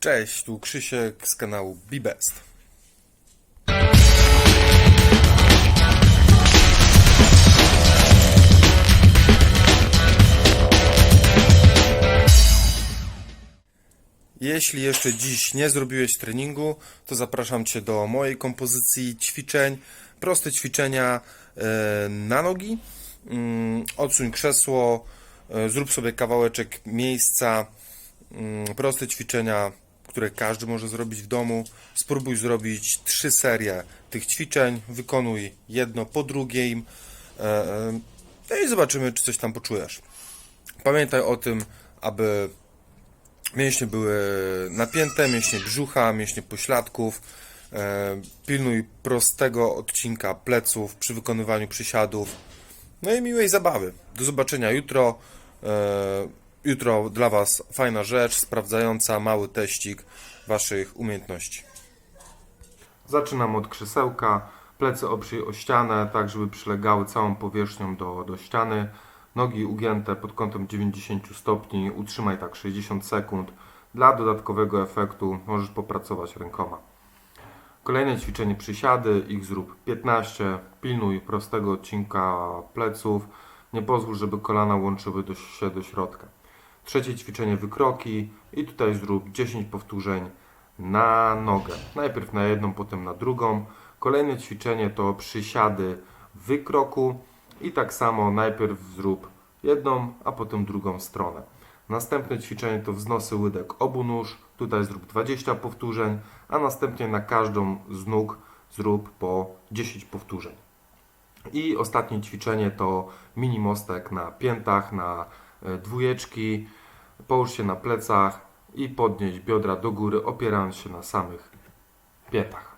Cześć, tu Krzysiek z kanału BeBest. Jeśli jeszcze dziś nie zrobiłeś treningu, to zapraszam Cię do mojej kompozycji ćwiczeń. Proste ćwiczenia e, na nogi. Mm, Odsuń krzesło, e, zrób sobie kawałeczek miejsca. Mm, Proste ćwiczenia, które każdy może zrobić w domu. Spróbuj zrobić trzy serie tych ćwiczeń. Wykonuj jedno po drugiej. E, e, No i zobaczymy, czy coś tam poczujesz. Pamiętaj o tym, aby Mięśnie były napięte, mięśnie brzucha, mięśnie pośladków. E, pilnuj prostego odcinka pleców przy wykonywaniu przysiadów. No i miłej zabawy. Do zobaczenia jutro. Jutro dla Was fajna rzecz, sprawdzająca mały teścik Waszych umiejętności. Zaczynam od krzesełka. Plecy oprzyj o ścianę, tak żeby przylegały całą powierzchnią do, do ściany. Nogi ugięte pod kątem 90 stopni. Utrzymaj tak 60 sekund. Dla dodatkowego efektu możesz popracować rękoma. Kolejne ćwiczenie przysiady, ich zrób 15. Pilnuj prostego odcinka pleców. Nie pozwól, żeby kolana łączyły się do środka. Trzecie ćwiczenie wykroki i tutaj zrób 10 powtórzeń na nogę. Najpierw na jedną, potem na drugą. Kolejne ćwiczenie to przysiady wykroku i tak samo najpierw zrób jedną, a potem drugą stronę. Następne ćwiczenie to wznosy łydek obu nóż. Tutaj zrób 20 powtórzeń, a następnie na każdą z nóg zrób po 10 powtórzeń. I ostatnie ćwiczenie to mini mostek na piętach, na e, dwójeczki. Połóż się na plecach i podnieś biodra do góry, opierając się na samych piętach.